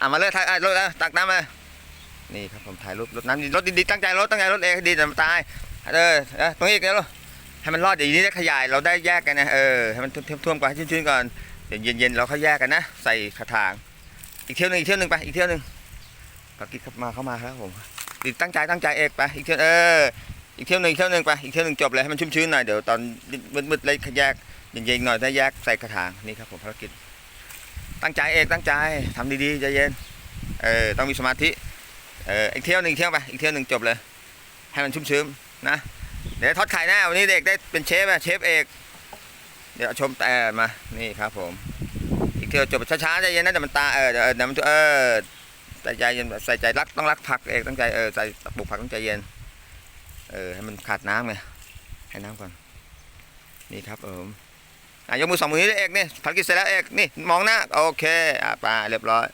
อะมาเลยถ่ายรถตักน้ำมานี่ครับผมถ่ายรูปรถน้ำรถดีๆตั้งใจรถตั้งใจรถเองดีแต่ตายเออตรงนี้อีกแล้วให้มันรอดอย่างนี้ได้ขยายเราได้แยกกันนะเออให้มันท่วมๆก่อนให้ชื้นๆก่อนเดี๋ยวเย็นๆเราค่อยแยกกันนะใส่กระถางอีกเที่ยวหนึงอีกเที่ยวหนึงไปอีกเที่ยวหนึงปากิดเข้ามาเข้ามาครับผมดีตั้งใจตั้งใจเอกไปอีกเที่ยวเอออีกเที่ยวหนึงอีกเที่ยวหนึงไปอีกเที่ยวหนึงจบเลยให้มันชุ่มชื้นหน่อยเดี๋ยวตอนมืดๆเลยแยกเย็นๆหน่อยได้แยกใส่กระถางนี่ครับผมภารกิจ ตั้งใจเอกตั้งใจทำดีๆใจเย็นเออต้องมีสมาธิเอออีกเที่ยวหนึ่งเที่ยวไปอีกเที่ยวหนึ่งจบเลย ให้มันชุ่มชื้นนะเดี๋ยวทอดไข่แน่วันนี้เด็กได้เป็นเชฟอะเชฟเอกเดี๋ยวชมแต่มานี่ครับผม อีกเที่ยวจบช้าๆใจเย็นนะเดี๋ยวมันตาเออเดี๋ยวมันเออใส่ใจเย็นใส่ใจรักต้องรักผักเอกตั้งใจเออใส่ปลูกผักต้องใจเย็นเออให้มันขาดน้ำไงให้น้ำก่อนนี่ครับผมอะ ยกมือสองมือนี้เอกนี่ภารกิจเสร็จแล้วเอกนี่มองหน้าโอเคอะไปเรียบร้อย